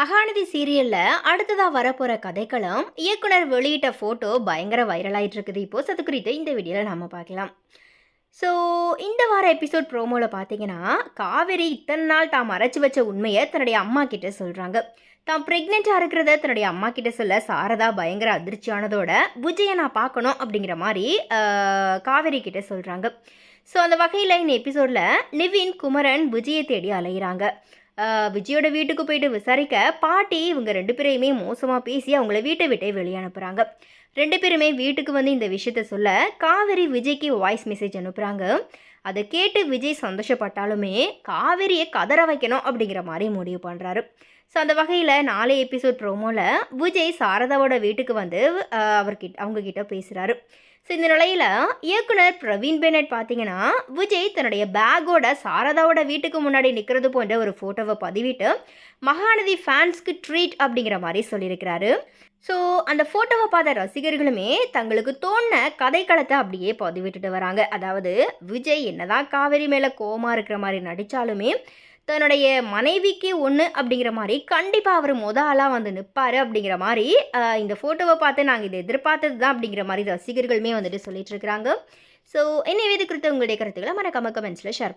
மகாநதி சீரியல்ல அடுத்ததா வரப்போற கதைக்களம் இயக்குனர் வெளியிட்ட போட்டோ பயங்கர வைரலாயிட்டு இருக்குது இப்போ அது குறித்து இந்த வீடியோவில் நாம பார்க்கலாம். ஸோ இந்த வார எபிசோட் ப்ரோமோவில் பார்த்தீங்கன்னா காவேரி இத்தனை நாள் தாம் மறைச்சி வச்ச உண்மையை தன்னுடைய அம்மா கிட்ட சொல்கிறாங்க தான் ப்ரெக்னெண்ட்டாக இருக்கிறத தன்னுடைய அம்மா கிட்ட சொல்ல சாரதா பயங்கர அதிர்ச்சியானதோட விஜயை நான் பார்க்கணும் அப்படிங்கிற மாதிரி காவேரி கிட்ட சொல்கிறாங்க ஸோ அந்த வகையில் இந்த எபிசோடில் நிவின் குமரன் விஜயை தேடி அலையிறாங்க. விஜயோட வீட்டுக்கு போயிட்டு விசாரிக்க பாட்டி இவங்க ரெண்டு பேரையுமே மோசமாக பேசி அவங்கள வீட்டை விட்டே வெளியே அனுப்புகிறாங்க ரெண்டு பேருமே வீட்டுக்கு வந்து இந்த விஷயத்த சொல்ல காவேரி விஜய்க்கு வாய்ஸ் மெசேஜ் அனுப்புகிறாங்க அதை கேட்டு விஜய் சந்தோஷப்பட்டாலுமே காவேரியை கதற வைக்கணும் அப்படிங்கிற மாதிரி முடிவு பண்ணுறாரு ஸோ அந்த வகையில் நாலு எபிசோட் ப்ரோமோவில் விஜய் சாரதாவோட வீட்டுக்கு வந்து அவர்கிட்ட அவங்கக்கிட்ட பேசுகிறாரு ஸோ இந்த நிலையில் இயக்குனர் பிரவீன் பெனட் பார்த்தீங்கன்னா விஜய் தன்னுடைய பேக்கோட சாரதாவோட வீட்டுக்கு முன்னாடி நிற்கிறது போன்ற ஒரு ஃபோட்டோவை பதிவிட்டு மகாநதி ஃபேன்ஸ்க்கு ட்ரீட் அப்படிங்கிற மாதிரி சொல்லியிருக்கிறாரு. ஸோ அந்த ஃபோட்டோவை பார்த்த ரசிகர்களுமே தங்களுக்கு தோண கதைக்களத்தை அப்படியே பதிவிட்டுட்டு வராங்க. அதாவது விஜய் என்னதான் காவேரி மேலே கோவமாக இருக்கிற மாதிரி நடித்தாலுமே தன்னுடைய மனைவிக்கு ஒன்று அப்படிங்கிற மாதிரி கண்டிப்பாக அவர் மொத ஆளாக வந்து நிற்பார் அப்படிங்கிற மாதிரி இந்த ஃபோட்டோவை பார்த்து நாங்கள் இதை எதிர்பார்த்தது தான் அப்படிங்கிற மாதிரி ரசிகர்களுமே வந்துட்டு சொல்லிட்டு இருக்கிறாங்க. ஸோ என்ன இது குறித்து உங்களுடைய கருத்துக்களை மறக்காம கமெண்ட்ஸில் ஷேர்